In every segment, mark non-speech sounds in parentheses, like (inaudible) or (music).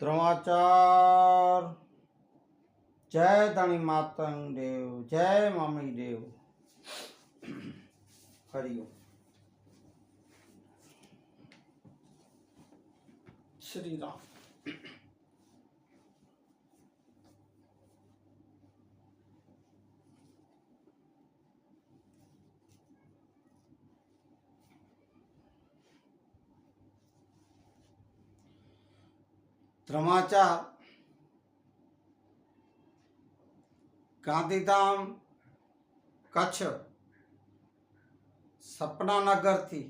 ત્રમાચાર જય ધણી માતંગ દેવ જય મમ્મી દેવ હરિયો શ્રી રામ ત્રમાચાર ગાંધીધામ કચ્છ સપનાનગરથી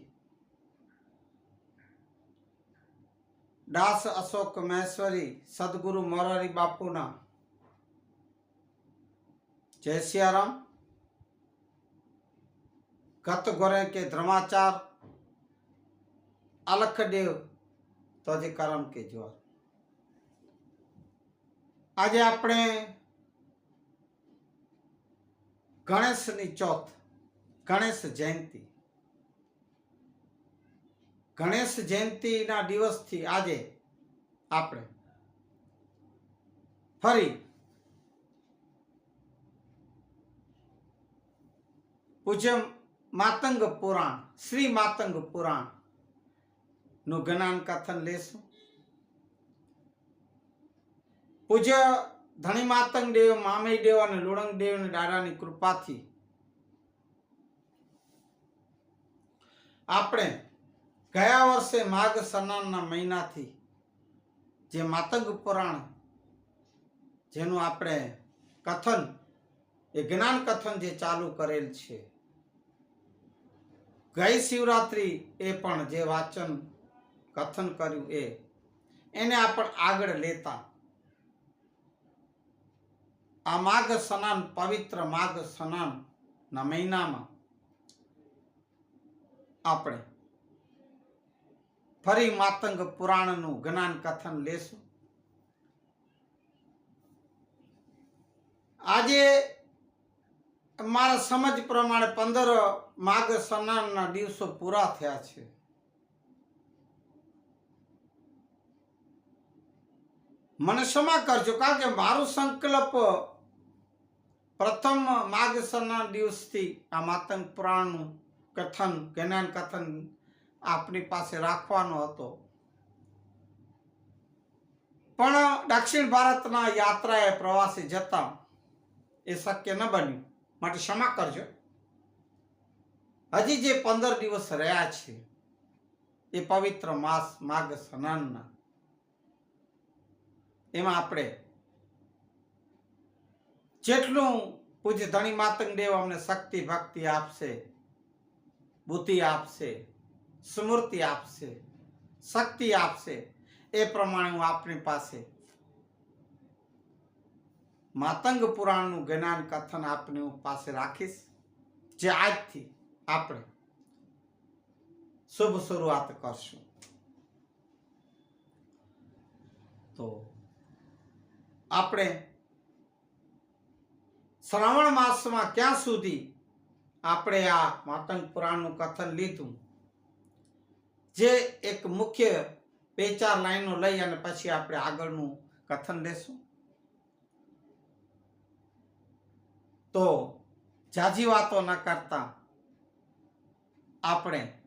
દાસ અશોક મહેશ્વરી સદગુરુ મોરારી બાપુના જય સિયારામ ગત ગોરે કે ધર્માચાર અલખદેવ તો જે કરમ કે જ્વાર આજે આપણે ગણેશની ચોથ, ગણેશ જયંતિ. ગણેશ જયંતિના દિવસથી આજે આપણે ફરી પૂજ્ય માતંગ પુરાણ, શ્રી માતંગ પુરાણનું જ્ઞાન કથન લેશું. પૂજ્ય ધણી માતંગ દેવ, મામય દેવ અને લુણંગ અને દાદાની કૃપાથી આપણે ગયા વર્ષે માઘ સનાનના મહિનાથી જે માતંગ પુરાણ જેનું આપણે કથન, એ જ્ઞાન કથન જે ચાલુ કરેલ છે, ગઈ શિવરાત્રિ એ પણ જે વાચન કથન કર્યું એ, એને આપણે આગળ લેતા આ માઘ સ્નાન, પવિત્ર માઘ સ્નાનના મહિનામાં આપણે ફરી માતંગ પુરાણનું જ્ઞાન કથન લેશું. આજે મારા સમજ પ્રમાણે પંદર માઘ સ્નાનના દિવસો પૂરા થયા છે. મને ક્ષમા કરજો, કારણ કે મારું સંકલ્પ પ્રથમ માઘ દિવસથી આ માતંગ પુરાણનું કથન, જ્ઞાન કથન આપની પાસે રાખવાનો હતો. પણ દક્ષિણ ભારતના યાત્રાએ પ્રવાસે જતા એ શક્ય ન બન્યું. માટે ક્ષમા કરજો. હજી જે પંદર દિવસ રહ્યા છે, એ પવિત્ર માસ માઘ સ્નાનના એમાં આપણે જેટલું પૂજ્ય ધણી માતંગ દેવ અમને શક્તિ, ભક્તિ આપશે, બુદ્ધિ આપશે, સ્મૃતિ આપશે, શક્તિ આપશે, એ પ્રમાણે હું આપની પાસે માતંગ પુરાણનું જ્ઞાન કથન આપની હું પાસે રાખીશ, જે આજથી આપણે શુભ શરૂઆત કરશું. તો આપણે શ્રાવણ માસમાં ક્યાં સુધી આપણે આ માતંગ પુરાણનું કથન લીધું? જે એક મુખ્ય બે ચાર લાઈનો લઈ અને પછી આપણે આગળનું કથન લેશું. તો જાજી વાતો ન કરતા આપણે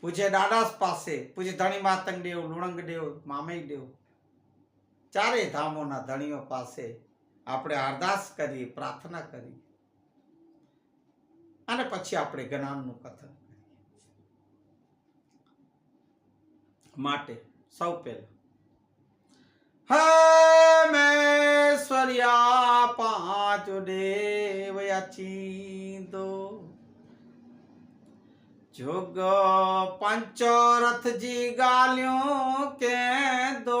પૂજ્ય દાદાસ પાસે, પૂજ્ય ધણી માતંગ દેવ, લુણંગ દેવ મામઈ દેવ, ચારેય ધામોના ધણીઓ પાસે આપણે અરદાસ કરી પ્રાર્થના કરી અને પછી આપણે જ્ઞાનનું કથન કરીએ. માટે સૌ પહેલા હે મેશ્વર્યા પાંચ દેવ યાચીંદો જોગ પંચરથજી ગાલ્યો કે દો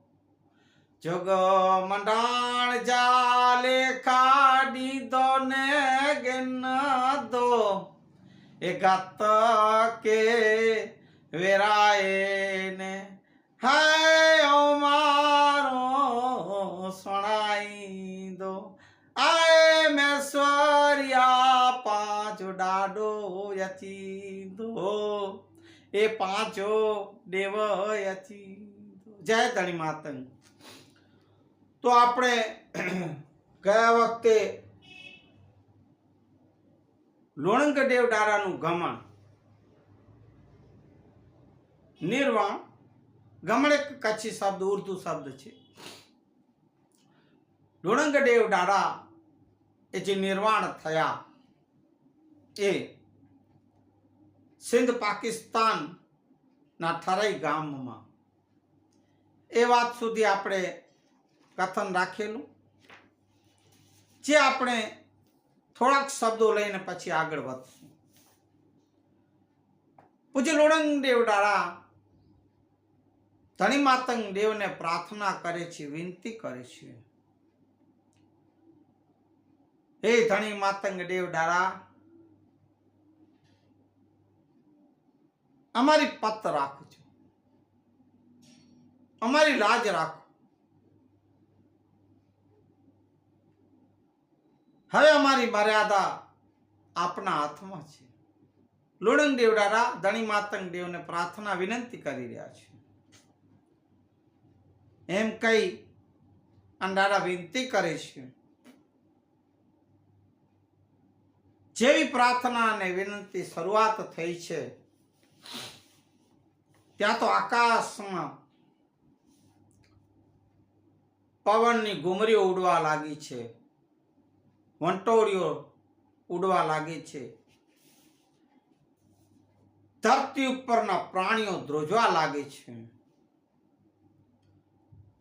જોગ મંડાણ જાલે ખાડી દો ને ગેન દો. એ ગાત કે વેરાય ને હાય ઓ મારો સણાઈ દો. આય મેશ્વર્યા પાંચ ડાડો યચી દો. એ પાંચો દેવ યચી જય ધણી માતંગ તો આપણે (clears throat) ગયા વખતે લોણંગ દેવ ડારાનું ગમણ, નિર્વાણ, ગમણ એક કચ્છી શબ્દ, ઉર્દુ શબ્દ છે. લુણંગ દેવ ડાડા એ જે નિર્વાણ થયા એ સિંધ પાકિસ્તાનના થરાઈ ગામમાં. એ વાત સુધી આપણે કથન રાખેલું. જે આપણે થોડાક શબ્દો લઈને પછી આગળ વધશું. પૂજ્ય લોણંગ દેવડાળા ધણી માતંગ દેવને પ્રાર્થના કરે છે, વિનંતી કરે છે. હે ધણી માતંગ દેવ અમારી પત રાખજો. અમારી લાજ રાખો હવે અમારી મર્યાદા આપના હાથમાં છે. લુણંગ દેવડારા ધણી માતંગ દેવને પ્રાર્થના વિનંતી કરી રહ્યા છે. એમ કઈ અંડારા વિનંતી કરે છે. જેવી પ્રાર્થના અને વિનંતી શરૂઆત થઈ છે, ત્યાં તો આકાશમાં પવનની ઘુમરી ઉડવા લાગી છે. વંટોળીઓ ઉડવા લાગે છે. ધરતી ઉપરના પ્રાણીઓ ધ્રુજવા લાગે છે.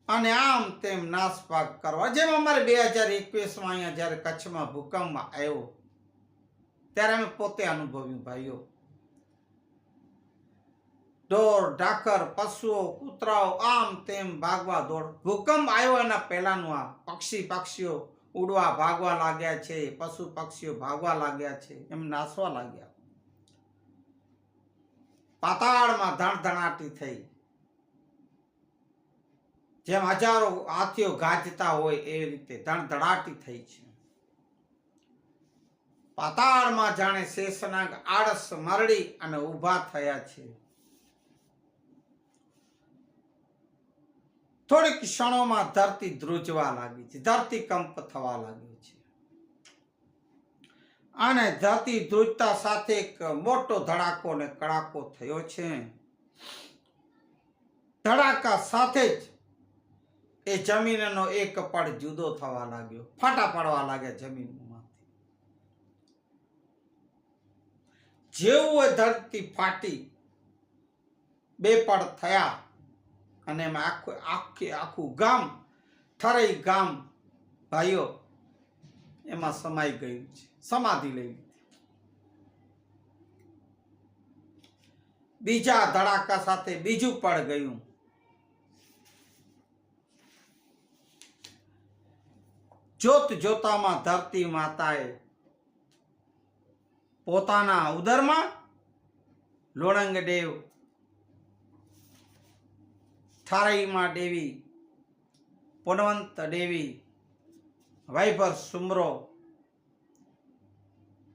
અને આમ તેમ નાસભાગ કરવા. જેમ અમારે બે હજાર એકવીસમાં અહીંયા જ્યારે કચ્છમાં ભૂકંપ આવ્યો, ત્યારે અમે પોતે અનુભવ્યું, ભાઈઓ. ઢોર, ઢાકર, પશુઓ, કૂતરાઓ, આમ તેમ ભાગવા દોડ. ભૂકંપ આવ્યો એના પહેલાનું આ પક્ષી પક્ષીઓ ઉડવા ભાગવા લાગ્યા છે, પશુ પક્ષીઓ ભાગવા લાગ્યા છે, એમ નાસવા લાગ્યા. પાતાળમાં ધણધણાટી થઈ. જેમ હજારો હાથીઓ ગાજતા હોય એવી રીતે ધણધડાટી થઈ છે. પાતાળમાં જાણે શેષનાગ આળસ મરડી અને ઊભા થયા છે. થોડીક ક્ષણોમાં ધરતી ધ્રુજવા લાગી છે, ધરતી કંપ થવા લાગી છે. અને ધરતી ધ્રુજતા સાથે એક મોટો ધડાકો ને કડાકો થયો છે. ધડાકા સાથે જ એ જમીનનો એક પડ જુદો થવા લાગ્યો, ફાટા પડવા લાગ્યા જમીનમાંથી. જેવું એ ધરતી ફાટી, બે પડ થયા. અને એમાં આખું આખે આખું ગામ ઠરાઈ ગામ, ભાઈઓ, એમાં સમાઈ ગયું છે. સમાધિ લઈ બીજા ધડાકા સાથે બીજું પડ ગયું. જોત જોતામાં ધરતી માતાએ પોતાના ઉદરમાં લોણંગ દેવ દેવી, પુનવંત દેવી, વૈભવ સુમરો,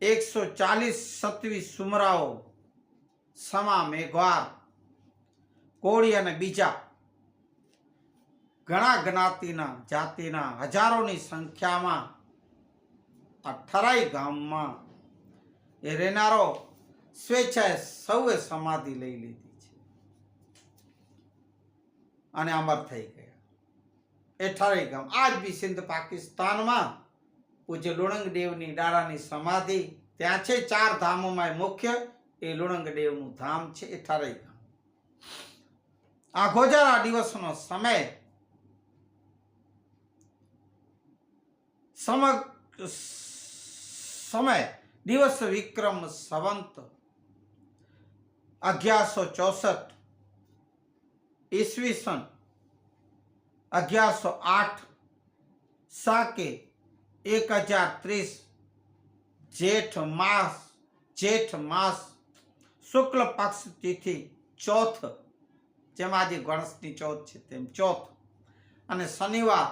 એકસો ચાલીસ સત્વી સુમરાઓ, સમા મેઘવાર, કોળી અને બીજા. ઘણા જ્ઞાતિના જાતિના હજારોની સંખ્યામાં આ ઠરાઈ ગામમાં એ રહેનારો સ્વેચ્છાએ સૌએ સમાધિ લઈ લીધી. અને અમર થઈ ગયા. એ ઠરાઈ ગામ. આજ બી સિંધ પાકિસ્તાનમાં પૂજ્ય લુણંગદેવની ડાળાની સમાધિ ત્યાં છે. ચાર ધામોમાં મુખ્ય. એ લુણંગ દેવનું ધામ છે એ ઠરાઈ ગામ. આ ગોજારા દિવસનો સમય સમગ સમય દિવસ વિક્રમ સંવંત અગિયારસો ચોસઠ ઈસવીસન અગિયારસો આઠ સાકે એક હજાર ત્રીસ જેઠ માસ જેઠ માસ શુક્લ પક્ષ તિથિ ચોથ, જેમ આજે ગણેશની ચોથ છે તેમ ચોથ. અને શનિવાર,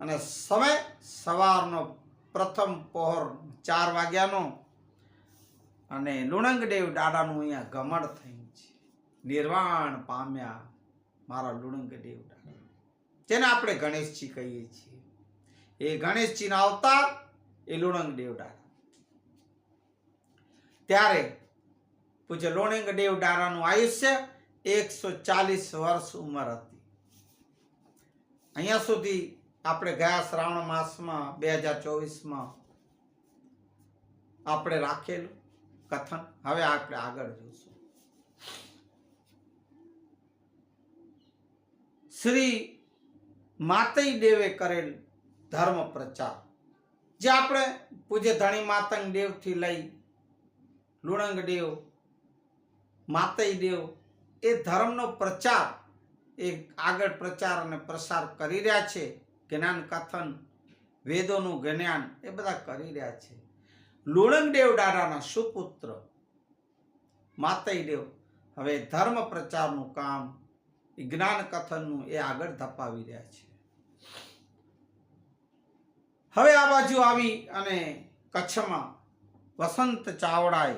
અને સમય સવારનો પ્રથમ પહોર ચાર વાગ્યાનો. અને લુણંગદેવ દાદાનું અહીંયા ગમણ થયું. નિર્વાણ પામ્યા મારા લુણંગ દેવડા જેને આપણે ગણેશજી કહીએ છીએ. એ ગણેશજીના અવતાર, એ લુણંગ દેવડા ત્યારે પૂજ્ય લુણંગ દેવડારાનું આયુષ્ય એકસો ચાલીસ વર્ષ ઉંમર હતી. અહીંયા સુધી આપણે ગયા શ્રાવણ માસમાં બે હજાર ચોવીસમાં આપણે રાખેલું કથન. હવે આપણે આગળ જોઈશું શ્રી માતઈ દેવે કરેલ ધર્મ પ્રચાર, જે આપણે પૂજ્ય ધણી માતંગ દેવથી લઈ લુણંગ દેવ માતઈ દેવ, એ ધર્મનો પ્રચાર, એ આગળ પ્રચાર અને પ્રસાર કરી રહ્યા છે. જ્ઞાન કથન, વેદોનું જ્ઞાન, એ બધા કરી રહ્યા છે. લુણંગદેવ દાદાના સુપુત્ર માતઈ દેવ, હવે ધર્મ પ્રચારનું કામ જ્ઞાન કથનનું એ આગળ ધપાવી રહ્યા છે. હવે આ બાજુ આવી અને કચ્છમાં વસંત ચાવડાએ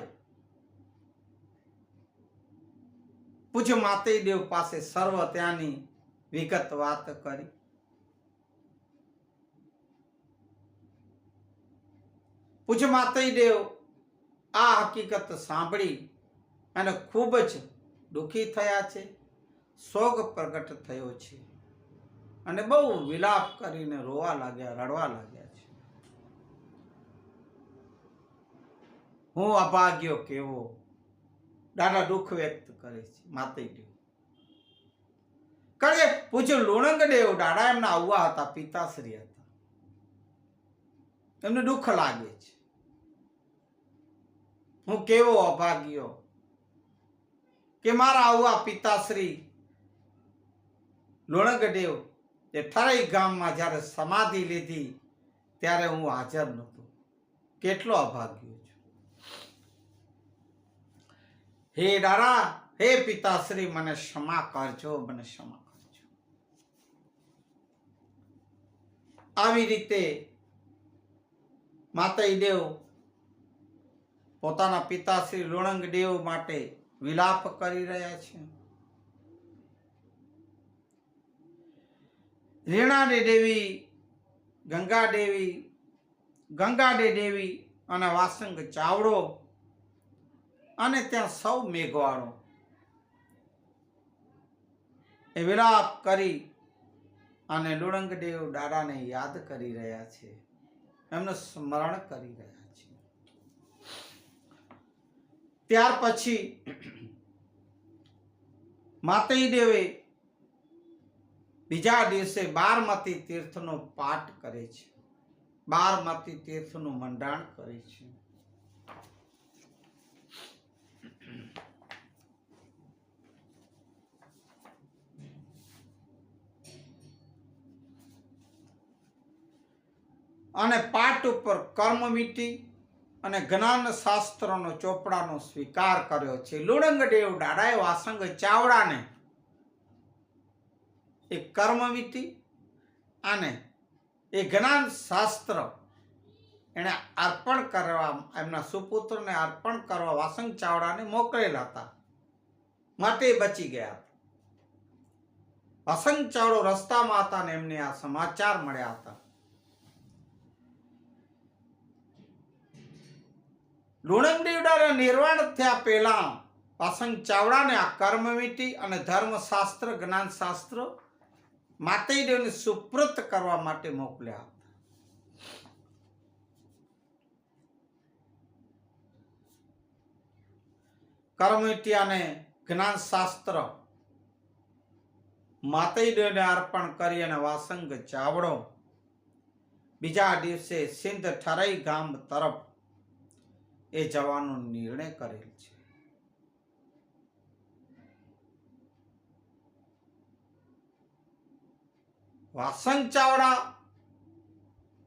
પૂજ્ય માતેદેવ પાસે સર્વ ત્યાંની વિગત વાત કરી. પૂજ્ય માતેદેવ આ હકીકત સાંભળી અને ખૂબ જ દુઃખી થયા છે. શોક પ્રગટ થયો છે. અને બહુ વિલાપ કરીને રોવા લાગ્યા, રડવા લાગ્યા છે. હું અભાગ્યો કેવો? દાદા દુઃખ વ્યક્ત કરે છે માતૈદેવ કારણ કે પૂછ્યું લુણંગદેવ દાદા એમના આવવા હતા, પિતાશ્રી હતા. એમને દુઃખ લાગે છે. હું કેવો અભાગ્યો? કે મારા આવવા પિતાશ્રી લુણગદેવ એ ઠરાઈ ગામમાં જ્યારે સમાધિ લીધી, ત્યારે હું હાજર નહોતો. કેટલો અભાગ્યો છું. હે દારા હે પિતાશ્રી, મને ક્ષમા કરજો, મને ક્ષમા કરજો. આવી રીતે માતાઈ દેવ પોતાના પિતાશ્રી લોણંગદેવ માટે વિલાપ કરી રહ્યા છે. રેણાડે દેવી ગંગા દેવી ગંગાડે દેવી અને વાસંગ ચાવડો અને ત્યાં સૌ મેઘવાળો. એ વિલાપ કરી અને લુણંગદેવ દાદાને યાદ કરી રહ્યા છે. એમનું સ્મરણ કરી રહ્યા છે. ત્યાર પછી માતઈ દેવે બીજા દિવસે બારમતી તીર્થનો પાઠ કરે છે. બારમતી તીર્થનું મંડાણ કરે છે. અને પાઠ ઉપર કર્મ મીટી અને જ્ઞાન શાસ્ત્રનો ચોપડાનો સ્વીકાર કર્યો છે. લુણંગદેવ દાડાએ વાસંગ ચાવડાને એ કર્મવિધિ અને એ જ્ઞાન શાસ્ત્ર એણે અર્પણ કરવા, એમના સુપુત્રને અર્પણ કરવા વાસંગ ચાવડાને મોકલેલા હતા. માટે બચી ગયા હતા. વાસંગ ચાવડો રસ્તામાં હતા ને એમને આ સમાચાર મળ્યા હતા. લુણંગદેવડાના નિર્વાણ થયા પહેલા વાસંગ ચાવડાને આ કર્મવિધિ અને ધર્મશાસ્ત્ર જ્ઞાન શાસ્ત્ર સુપ્રત કરવા માટે મોકલ્યા હતા. કર્મવિધિ અને જ્ઞાન શાસ્ત્ર માતૈદેવને અર્પણ કરી અને વાસંગ ચાવડો બીજા દિવસે સિંધ ઠરાઈ ગામ તરફ એ જવાનો નિર્ણય કરેલ છે. વાસંગ ચાવડા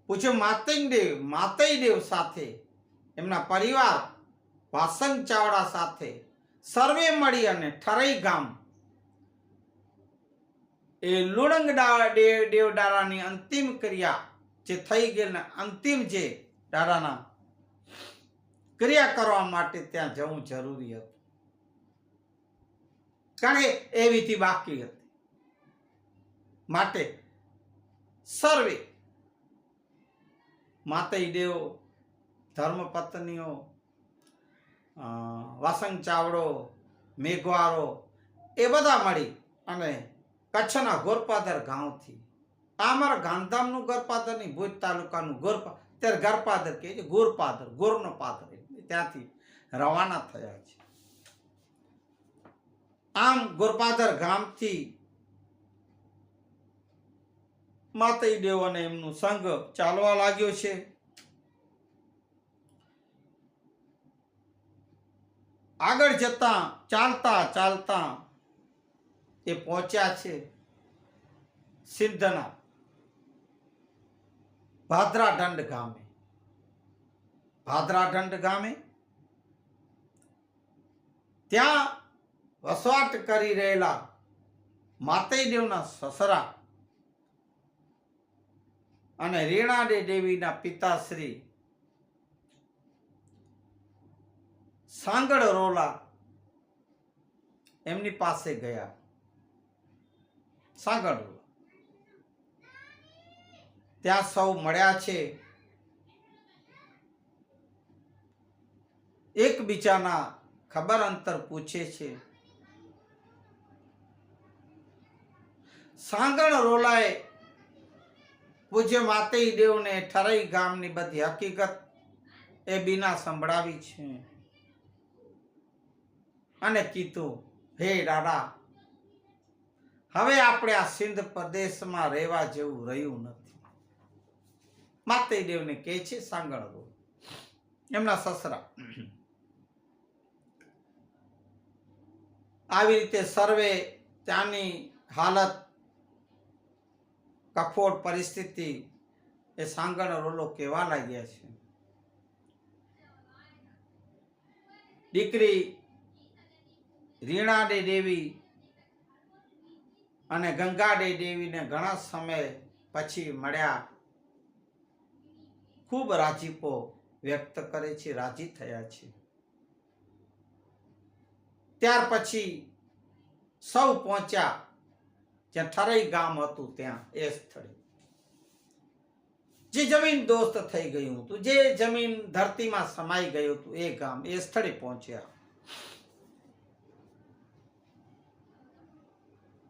પૂછ્યું માતંગદેવ માતૈદેવ સાથે એમના પરિવાર વાસંગ ચાવડા સાથે સર્વે મળી અને ઠરઈ ગામ. એ લુણંગ દેવડારાની અંતિમ ક્રિયા જે થઈ ગયેલ અંતિમ જે દાડાના ક્રિયા કરવા માટે ત્યાં જવું જરૂરી હતું. કારણ કે વિધિ બાકી હતી. માટે સર્વે. માતઈ દેવ ધર્મપત્નીઓ વાસંગ ચાવડો મેઘવારો એ બધા મળી અને કચ્છના ગોરપાદર ગામથી આ અમારા ગાંધીધામનું નહીં, ભુજ તાલુકાનું ગોરપા, ત્યારે ગરપાદર કહે છે, ગોરપાદર, ગોરનો પાદર ત્યાંથી રવાના થયા છે. આમ ગોરપાદર ગામથી માતઈ દેવ અને એમનું સંઘ ચાલવા લાગ્યો છે. આગળ જતા ચાલતા ચાલતા એ પહોંચ્યા છે સિદ્ધના ભાદરાદંડ ગામે. ભાદરાદંડ ગામે ત્યાં વસવાટ કરી રહેલા માતઈ દેવના સસરા અને રેણાડે દેવીના પિતાશ્રી સાંગળ રોલા એમની પાસે ગયા. સાંગળ ત્યાં સૌ મળ્યા છે. એકબીજાના ખબર અંતર પૂછે છે. સાંગણ રોલાએ પૂજ્ય માતઈ દેવને ઠરઈ ગામની બધી હકીકત એ બીના સંભળાવી છે. અને કીધું, હે દાદા હવે આપણે આ સિંધ પ્રદેશમાં રહેવા જેવું રહ્યું નથી. માતઈ દેવને કહે છે સાંગળ એમના સસરા, આવી રીતે સર્વે ત્યાંની હાલત કફોડ પરિસ્થિતિ એ સાંગણ રોલો કહેવા લાગ્યા છે. દીકરી રીણાડે દેવી અને ગંગાડે દેવીને ઘણા સમય પછી મળ્યા. ખૂબ રાજીપો વ્યક્ત કરે છે, રાજી થયા છે. ત્યાર પછી સૌ પહોંચ્યા. જ્યાં ઠરઈ ગામ હતું ત્યાં, એ સ્થળે. જે જમીન દોસ્ત થઈ ગયું હતું, જે જમીન ધરતીમાં સમાઈ ગયું હતું, એ ગામ, એ સ્થળે પહોંચ્યા.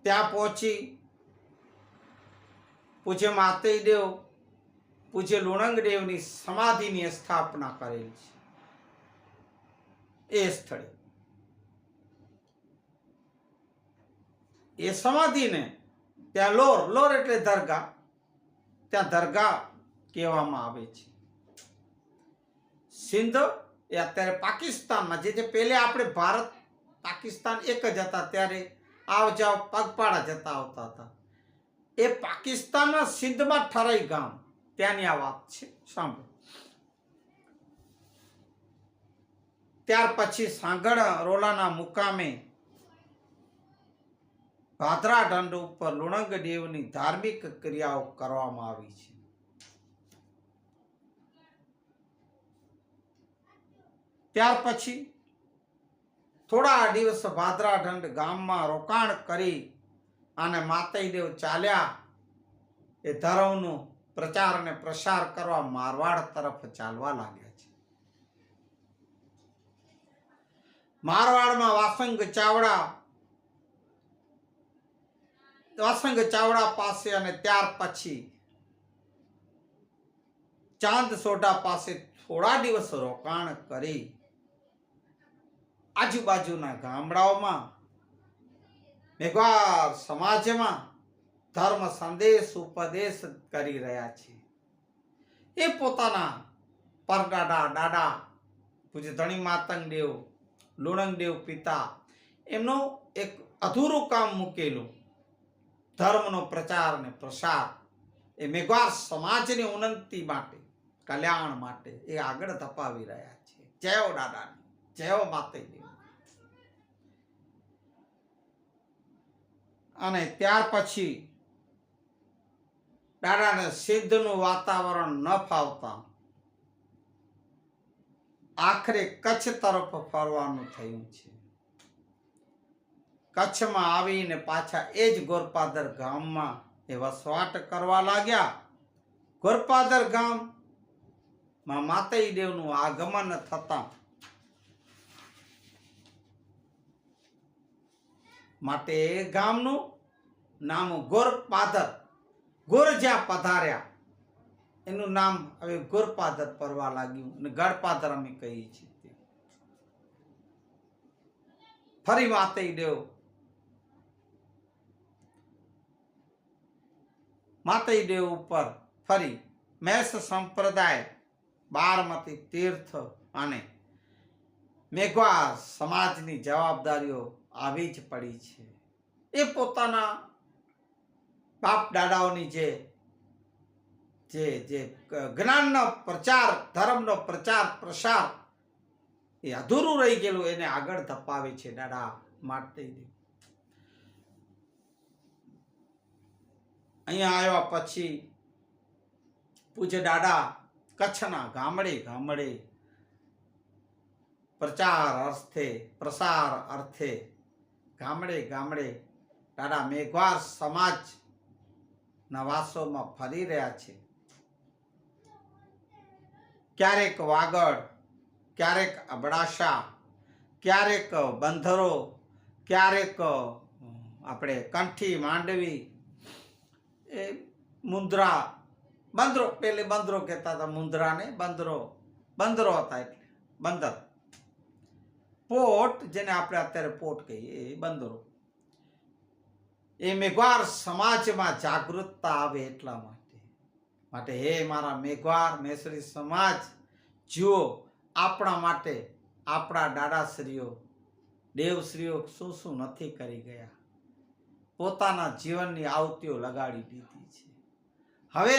ત્યાં પહોંચી પૂજ્ય માતઈ દેવ પૂજ્ય લુણંગદેવની સમાધિની સ્થાપના કરેલ છે, એ સ્થળે. એ સમાધિને ત્યાં લોર લોર એટલે દરગાહ. ત્યાં દરગાહ કહેવામાં આવે છે. સિંધ એ અત્યારે પાકિસ્તાનમાં જે જે પહેલે આપણે ભારત, પાકિસ્તાન એક જ હતા, ત્યારે આવ જાવ પગપાળા જતા આવતા હતા. એ પાકિસ્તાનના સિંધમાં ઠરાઈ ગામ. ત્યાંની આ વાત છે. સાંભળો. ત્યાર પછી સાંગળ રોલાના મુકામે ભાદરા દંડ ઉપર લુણંગ દેવની ધાર્મિક ક્રિયાઓ કરવામાં આવી છે. ત્યાર પછી થોડા દિવસ ભાદરા દંડ ગામમાં રોકાણ કરી અને માતૈદેવ ચાલ્યા એ ધર્મનો પ્રચાર અને પ્રસાર કરવા મારવાડ તરફ ચાલવા લાગ્યા છે. મારવાડમાં વાસંગ ચાવડા વાસંગ ચાવડા પાસે અને ત્યાર પછી ચાંદ સોઢા પાસે થોડા દિવસ રોકાણ કરી. આજુબાજુના ગામડાઓમાં મેઘવાર સમાજમાં ધર્મ સંદેશ ઉપદેશ કરી રહ્યા છે. એ પોતાના પરદાદા, દાદા પૂજ્ય ધણી માતંગ દેવ, લુણંગ દેવ પિતા, એમનું એક અધૂરું કામ મૂકેલું. ધર્મનો પ્રચાર અને પ્રસાર એ મેઘવાર સમાજની ઉન્નતિ માટે, કલ્યાણ માટે એ આગળ ધપાવી રહ્યા છે. જય દાદાની જય માતાજી. અને ત્યાર પછી દાદાને સિદ્ધનું વાતાવરણ ન ફાવતા આખરે કચ્છ તરફ ફરવાનું થયું છે. કચ્છમાં આવીને પાછા એ જ ગોરપાદર ગામમાં એ વસવાટ કરવા લાગ્યા. ગોરપાદર ગામમાં માતાઈ દેવનું આગમન થતા માટે એ ગામનું નામ ગોરપાદર ગોર જ્યાં પધાર્યા. એનું નામ હવે ગોરપાદર પડવા લાગ્યું અને ગળપાદર અમે કહીએ છીએ. ફરી માતાઈ દેવ માતાઈ દેવ ઉપર ફરી મેષ સંપ્રદાય બારમતી તીર્થ અને મેઘવા સમાજની જવાબદારીઓ આવી જ પડી છે. એ પોતાના બાપ દાદાઓની જે જે જે જ્ઞાનનો પ્રચાર, ધર્મનો પ્રચાર, પ્રસાર એ અધૂરું રહી ગયેલું, એને આગળ ધપાવે છે દાદા માટે અહીંયા આવ્યા પછી પૂજ્ય દાદા, કચ્છના ગામડે ગામડે પ્રચાર અર્થે, પ્રસાર અર્થે, ગામડે ગામડે દાદા મેઘવાર સમાજ નવાસોમાં ફરી રહ્યા છે. ક્યારેક વાગડ, ક્યારેક અબડાસા, ક્યારેક બંધરો, ક્યારેક આપણે કંઠી માંડવી એ મુંદ્રા. બંદરો, પેલે બંદરો કહેતા હતા મુંદ્રાને. બંદરો. બંદરો હતા એટલે. બંદર. પોટ જેને આપણે અત્યારે પોટ કહીએ, એ બંદરો. એ મેઘવાર સમાજમાં જાગૃતતા આવે એટલા માટે. માટે હે મારા મેઘવાર મેસરી સમાજ, જુઓ આપણા માટે આપણા દાદાશ્રીઓ, દેવશ્રીઓ શું શું નથી કરી ગયા. પોતાના જીવનની આવતીઓ લગાડી દીધી છે. હવે